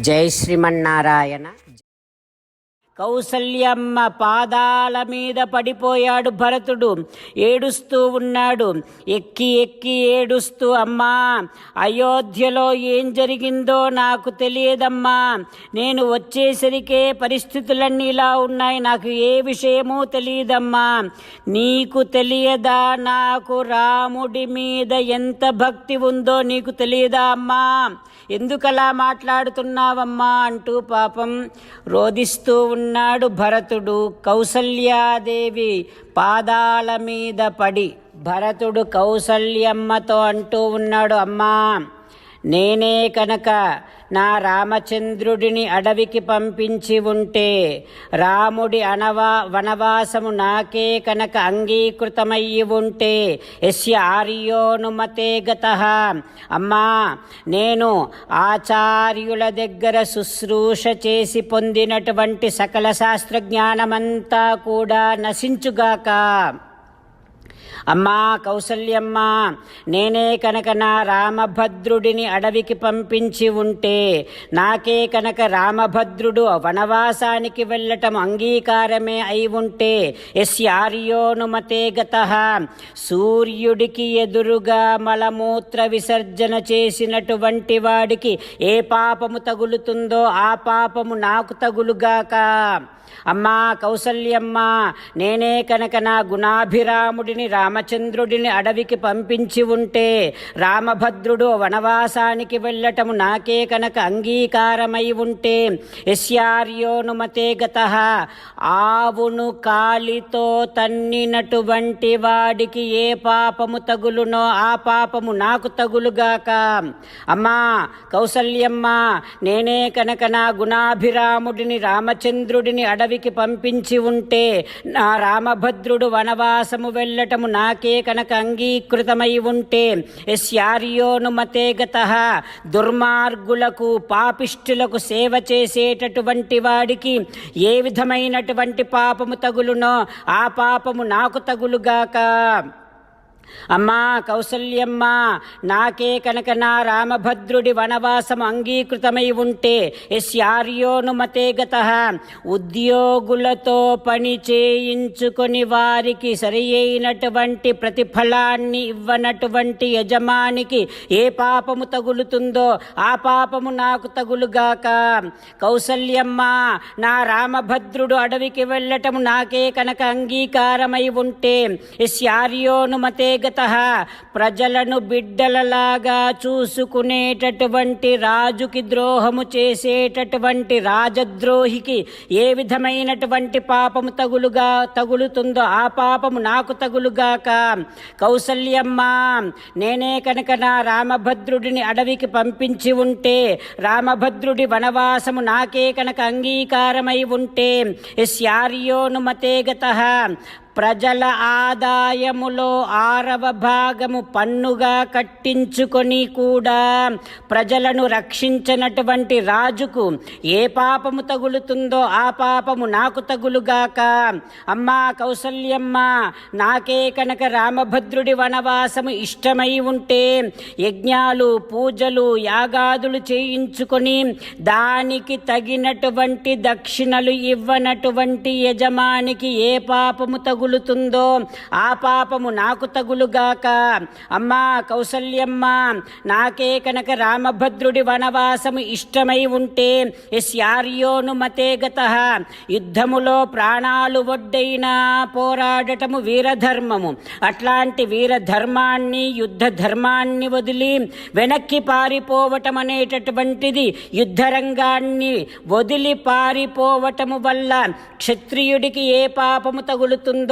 జై శ్రీమన్నారాయణ. కౌసల్యమ్మ పాదాల మీద పడిపోయాడు భరతుడు. ఏడుస్తూ ఉన్నాడు. ఎక్కి ఎక్కి ఏడుస్తూ అమ్మా అయోధ్యలో ఏం జరిగిందో నాకు తెలియదమ్మా. నేను వచ్చేసరికే పరిస్థితులన్నీ ఇలా ఉన్నాయి. నాకు ఏ విషయమూ తెలియదమ్మా. నీకు తెలియదా? నాకు రాముడి మీద ఎంత భక్తి ఉందో నీకు తెలియదా అమ్మా. ఎందుకలా మాట్లాడుతున్నావమ్మా అంటూ పాపం రోదిస్తూ ఉన్నాడు భరతుడు కౌసల్యాదేవి పాదాల మీద పడి. భరతుడు కౌసల్యమ్మతో అంటూ ఉన్నాడు అమ్మా నేనే కనుక నా రామచంద్రుడిని అడవికి పంపించి ఉంటే రాముడి అనవా వనవాసము నాకే కనుక అంగీకృతమయ్యి ఉంటే ఎస్య ఆర్యోనుమతే గత. అమ్మా నేను ఆచార్యుల దగ్గర శుశ్రూష చేసి పొందినటువంటి సకల శాస్త్ర జ్ఞానమంతా కూడా నశించుగాక. అమ్మా కౌసల్యమ్మ నేనే కనుక నా రామభద్రుడిని అడవికి పంపించి ఉంటే నాకే కనుక రామభద్రుడు వనవాసానికి వెళ్ళటం అంగీకారమే అయి ఉంటే ఎస్యార్యోనుమతే గత. సూర్యుడికి ఎదురుగా మలమూత్ర విసర్జన చేసినటువంటి వాడికి ఏ పాపము తగులుతుందో ఆ పాపము నాకు తగులుగాక. అమ్మా కౌసల్యమ్మ నేనే కనుక నా గుణాభిరాముడిని రామచంద్రుడిని అడవికి పంపించి ఉంటే రామభద్రుడు వనవాసానికి వెళ్ళటము నాకే కనుక అంగీకారమై ఉంటే యస్యార్యోనుమతే గత ఆవును కాలితో తన్నినటువంటి వాడికి ఏ పాపము తగులునో ఆ పాపము నాకు తగులుగాక. అమ్మా కౌసల్యమ్మ నేనే కనుక నా గుణాభిరాముడిని రామచంద్రుడిని అడవికి పంపించి ఉంటే నా రామభద్రుడు వనవాసము వెళ్ళటము నాకే కనుక అంగీకృతమై ఉంటే యస్యార్యోనుమతే గత దుర్మార్గులకు పాపిష్టులకు సేవ చేసేటటువంటి వాడికి ఏ విధమైనటువంటి పాపము తగులునో ఆ పాపము నాకు తగులుగాక. అమ్మా కౌసల్యమ్మ నాకే కనుక నా రామభద్రుడి వనవాసం అంగీకృతమై ఉంటే ఎస్యార్యోనుమతే గత ఉద్యోగులతో పని చేయించుకొని వారికి సరి అయినటువంటి ప్రతిఫలాన్ని ఇవ్వనటువంటి యజమానికి ఏ పాపము తగులుతుందో ఆ పాపము నాకు తగులుగాక. కౌసల్యమ్మ నా రామభద్రుడు అడవికి వెళ్ళటము నాకే కనుక అంగీకారమై ఉంటే ఎస్యార్యోనుమతే గత ప్రజలను బిడ్డలలాగా చూసుకునేటటువంటి రాజుకి ద్రోహము చేసేటటువంటి రాజద్రోహికి ఏ విధమైనటువంటి పాపము తగులుగా తగులుతుందో ఆ పాపము నాకు తగులుగాక. కౌసల్యమ్మ నేనే కనుక నా రామభద్రుడిని అడవికి పంపించి ఉంటే రామభద్రుడి వనవాసము నాకే కనుక అంగీకారమై ఉంటే ఎస్యార్యోనుమతే గత. ప్రజల ఆదాయములో ఆరవ భాగము పన్నుగా కట్టించుకొని కూడా ప్రజలను రక్షించినటువంటి రాజుకు ఏ పాపము తగులుతుందో ఆ పాపము నాకు తగులుగాక. అమ్మా కౌసల్యమ్మ నాకే కనుక రామభద్రుడి వనవాసము ఇష్టమై ఉంటే యజ్ఞాలు పూజలు యాగాదులు చేయించుకొని దానికి తగినటువంటి దక్షిణలు ఇవ్వనటువంటి యజమానికి ఏ పాపము తగులుతుందో ఆ పాపము నాకు తగులుగాక. అమ్మా కౌసల్యమ్మ నాకే కనుక రామభద్రుడి వనవాసము ఇష్టమై ఉంటే ఎస్యార్యోనుమతే గత. యుద్ధములో ప్రాణాలు ఒడ్డైనా పోరాడటము వీరధర్మము. అట్లాంటి వీరధర్మాన్ని యుద్ధ ధర్మాన్ని వదిలి వెనక్కి పారిపోవటం అనేటటువంటిది యుద్ధరంగాన్ని వదిలి పారిపోవటము వల్ల క్షత్రియుడికి ఏ పాపము తగులుతుందో